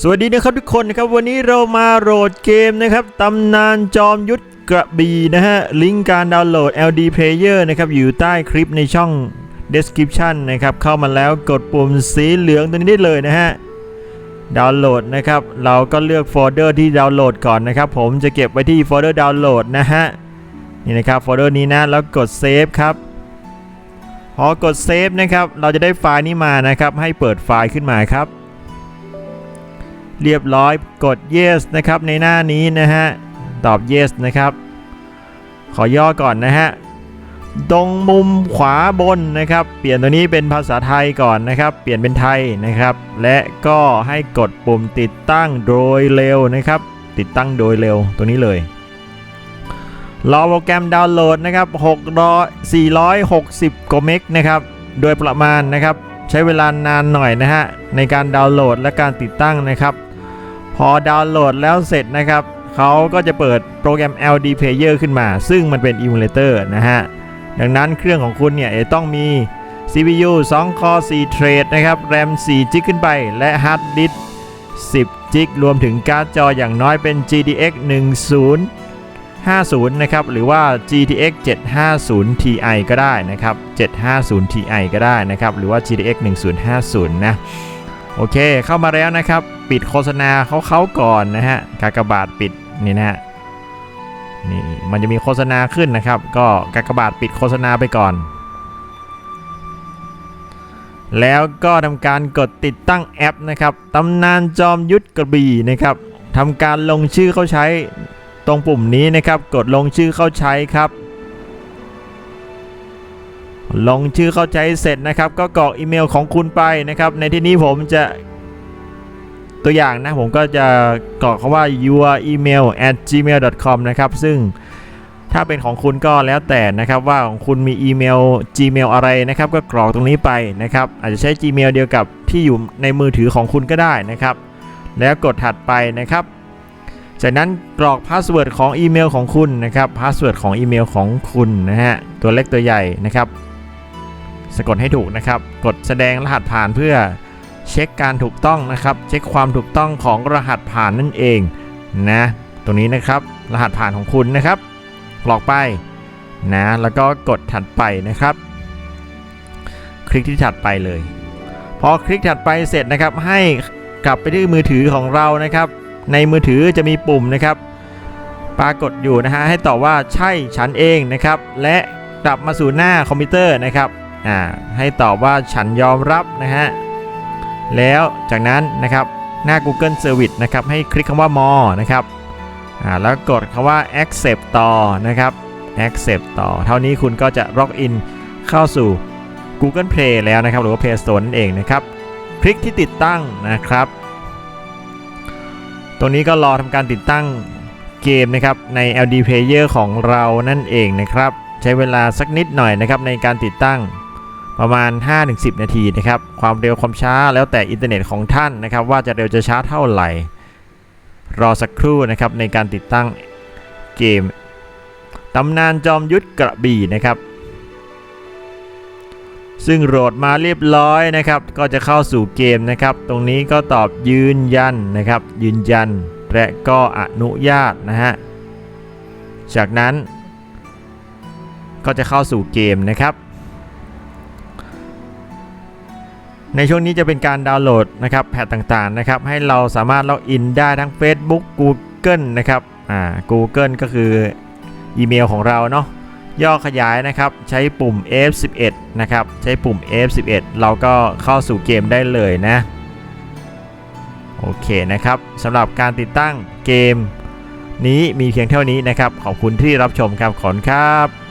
สวัสดีนะครับทุกคนนะครับวันนี้เรามาโหลดเกมนะครับตำนานจอมยุทธกระบี่นะฮะลิงก์การดาวน์โหลด LD Player นะครับอยู่ใต้คลิปในช่อง description นะครับเข้ามาแล้วกดปุ่มสีเหลืองตรงนี้ได้เลยนะฮะดาวน์โหลดนะครับเราก็เลือกโฟลเดอร์ที่ดาวน์โหลดก่อนนะครับผมจะเก็บไว้ที่โฟลเดอร์ดาวน์โหลดนะฮะนี่นะครับโฟลเดอร์นี้นะแล้วกดเซฟครับพอกดเซฟนะครับเราจะได้ไฟล์นี้มานะครับให้เปิดไฟล์ขึ้นมาครับ เรียบร้อยกด yes นะครับในหน้านี้นะฮะ ตอบ yes นะครับ ขอย่อก่อนนะฮะตรงมุมขวาบนนะครับ เปลี่ยนตัวนี้เป็นภาษาไทยก่อนนะครับ เปลี่ยนเป็นไทยนะครับ และก็ให้กดปุ่มติดตั้งโดยเร็วนะครับ ติดตั้งโดยเร็วตัวนี้เลยรอโปรแกรมดาวน์โหลดนะครับ600 460กว่าเมกนะครับ โดยประมาณนะครับ ใช้เวลานานหน่อยนะฮะในการดาวน์โหลดและการติดตั้งนะครับ พอดาวน์โหลดแล้วเสร็จนะครับเขาก็จะเปิดโปรแกรม LD Player ขึ้นมา ซึ่งมันเป็น Emulator นะฮะ ดังนั้นเครื่องของคุณเนี่ยต้องมี CPU 2 Core 4 Thread นะครับ RAM 4 g b ขึ้นไป และ Hard Disk 10 g b รวมถึงการ์ดจออย่างน้อยเป็น GTX 1050 นะครับ หรือว่า GTX 750 Ti ก็ได้นะครับ 750 Ti ก็ได้นะครับ หรือว่า GTX 1050 นะ โอเคเข้ามาแล้วนะครับ ปิดโฆษณาเขาเขาก่อนนะฮะกากบาทปิดนี่นะฮะนี่มันจะมีโฆษณาขึ้นนะครับ ก็กากบาทปิดโฆษณาไปก่อน แล้วก็ทำการกดติดตั้งแอปนะครับตำนานจอมยุทธกระบี่นะครับทำการลงชื่อเข้าใช้ตรงปุ่มนี้นะครับ กดลงชื่อเข้าใช้ครับ ลงชื่อเข้าใช้เสร็จนะครับ ก็กรอกอีเมลของคุณไปนะครับ ในที่นี้ผมจะตัวอย่างนะผมก็จะกรอกคำว่า your email at gmail.com นะครับ ซึ่งถ้าเป็นของคุณก็แล้วแต่นะครับ ว่าของคุณมีอีเมล gmail อะไรนะครับ ก็กรอกตรงนี้ไปนะครับ อาจจะใช้ gmail เดียวกับที่อยู่ในมือถือของคุณก็ได้นะครับ แล้วกดถัดไปนะครับ จากนั้นกรอกพาสเวิร์ดของอีเมลของคุณนะครับพาสเวิร์ดของอีเมลของคุณนะฮะตัวเล็กตัวใหญ่นะครับ สะกดให้ถูกนะครับ กดแสดงรหัสผ่านเพื่อเช็คการถูกต้องนะครับ เช็คความถูกต้องของรหัสผ่านนั่นเองนะตรงนี้นะครับ รหัสผ่านของคุณนะครับกรอกไปนะแล้วก็กดถัดไปนะครับ คลิกที่ถัดไปเลย พอคลิกถัดไปเสร็จนะครับ ให้กลับไปที่มือถือของเรานะครับ ในมือถือจะมีปุ่มนะครับ ปรากฏอยู่นะฮะให้ตอบว่าใช่ฉันเองนะครับ และกลับมาสู่หน้าคอมพิวเตอร์นะครับ อ่าให้ตอบว่าฉันยอมรับนะฮะแล้วจากนั้นนะครับหน้า Google Service นะครับให้คลิกคำว่า more นะครับอ่าแล้วกดคำว่า accept ต่อนะครับ accept ต่อ เท่านี้คุณก็จะล็อกอินเข้าสู่ Google Play แล้วนะครับหรือว่า Play Store นั่นเองนะครับคลิกที่ติดตั้งนะครับ ตรงนี้ก็รอทำการติดตั้งเกมนะครับใน LD Player ของเรานั่นเองนะครับ ใช้เวลาสักนิดหน่อยนะครับในการติดตั้ง ประมาณ 5-10 นาทีนะครับ ความเร็วความช้าแล้วแต่อินเทอร์เน็ตของท่านนะครับ ว่าจะเร็วจะช้าเท่าไหร่ รอสักครู่นะครับในการติดตั้งเกมตำนานจอมยุทธกระบี่นะครับ ซึ่งโหลดมาเรียบร้อยนะครับ ก็จะเข้าสู่เกมนะครับ ตรงนี้ก็ตอบยืนยันนะครับ ยืนยันและก็อนุญาตนะฮะจากนั้นก็จะเข้าสู่เกมนะครับ ในช่วงนี้จะเป็นการดาวน์โหลดนะครับแพทต่างๆนะครับให้เราสามารถล็อกอินได้ทั้ง Facebook Google นะครับอ่า Google ก็คืออีเมลของเราเนาะย่อขยายนะครับใช้ปุ่ม F11 นะครับใช้ปุ่ม F11 เราก็เข้าสู่เกมได้เลยนะโอเคนะครับสำหรับการติดตั้งเกมนี้มีเพียงเท่านี้นะครับ ขอบคุณที่รับชมครับขอบคุณครับ